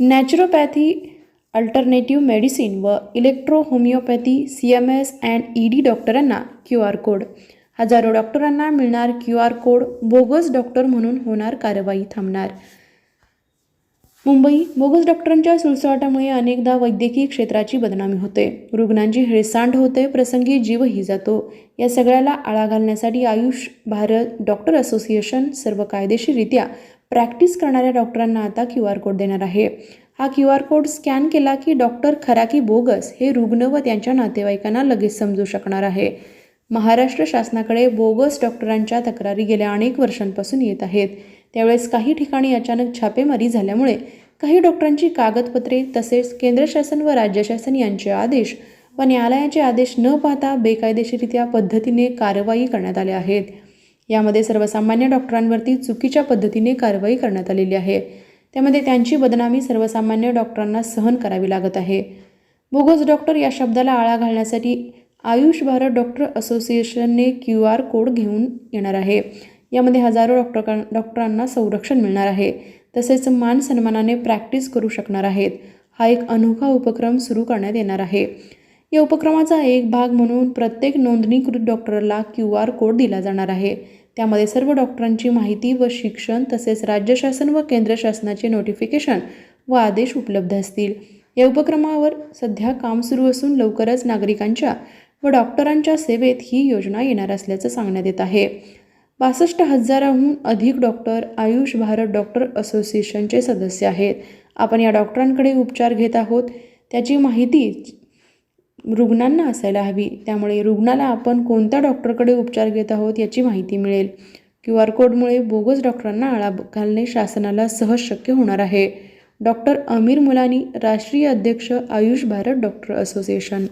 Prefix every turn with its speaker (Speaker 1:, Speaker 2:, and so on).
Speaker 1: Naturopathy alternative medicine व electro homeopathy C M S and E D डॉक्टरांना Q R code. हजारो डॉक्टरांना मिळणार Q R code bogus doctor म्हणून होणार कारवाई थांबणार. मुंबई बोगस डॉक्टरांच्या सुळसुळाटामुळे अनेकदा वैद्यकीय क्षेत्राची बदनामी होते. रुग्णांची हेळसांड होते प्रसंगी जीवही जातो. या सगळ्याला आळा घालण्यासाठी आयुष भारत डॉक्टर असोसिएशन सर्व कायदेशीररित्या प्रॅक्टिस करणाऱ्या डॉक्टरांना आता क्यू आर कोड देणार आहे. हा क्यू आर कोड स्कॅन केला की डॉक्टर खरा की बोगस हे रुग्ण व त्यांच्या नातेवाईकांना लगेच समजू शकणार आहे. महाराष्ट्र शासनाकडे बोगस डॉक्टरांच्या तक्रारी गेल्या अनेक वर्षांपासून येत आहेत. त्यावेळेस काही ठिकाणी अचानक छापेमारी झाल्यामुळे काही डॉक्टरांची कागदपत्रे तसेच केंद्र शासन व राज्य शासन यांचे आदेश व न्यायालयाचे आदेश न पाहता बेकायदेशीरित्या पद्धतीने कारवाई करण्यात आल्या आहेत. यामध्ये सर्वसामान्य डॉक्टरांवरती चुकीच्या पद्धतीने कारवाई करण्यात आलेली आहे. त्यामध्ये त्यांची बदनामी सर्वसामान्य डॉक्टरांना सहन करावी लागत आहे. बोगस डॉक्टर या शब्दाला आळा घालण्यासाठी आयुष भारत डॉक्टर असोसिएशनने क्यू आर कोड घेऊन येणार आहे. यामध्ये हजारो डॉक्टर डॉक्टरांना संरक्षण मिळणार आहे. तसेच मान सन्मानाने प्रॅक्टिस करू शकणार आहेत. हा एक अनोखा उपक्रम सुरू करण्यात येणार आहे. या उपक्रमाचा एक भाग म्हणून प्रत्येक नोंदणीकृत डॉक्टरला क्यू आर कोड दिला जाणार आहे. त्यामध्ये सर्व डॉक्टरांची माहिती व शिक्षण तसेच राज्य शासन व केंद्र शासनाचे नोटिफिकेशन व आदेश उपलब्ध असतील. या उपक्रमावर सध्या काम सुरू असून लवकरच नागरिकांच्या व डॉक्टरांच्या सेवेत ही योजना येणार असल्याचं सांगण्यात येत आहे. बासष्ट हजाराहून अधिक डॉक्टर आयुष भारत डॉक्टर असोसिएशनचे सदस्य आहेत. आपण या डॉक्टरांकडे उपचार घेत आहोत. त्याची माहिती रुग्णांना असायला हवी. त्यामुळे रुग्णाला आपण कोणत्या डॉक्टरकडे उपचार घेत आहोत याची माहिती मिळेल. क्यू आर कोडमुळे बोगस डॉक्टरांना आळा घालणे शासनाला सहज शक्य होणार आहे. डॉक्टर अमीर मुलानी राष्ट्रीय अध्यक्ष आयुष भारत डॉक्टर असोसिएशन.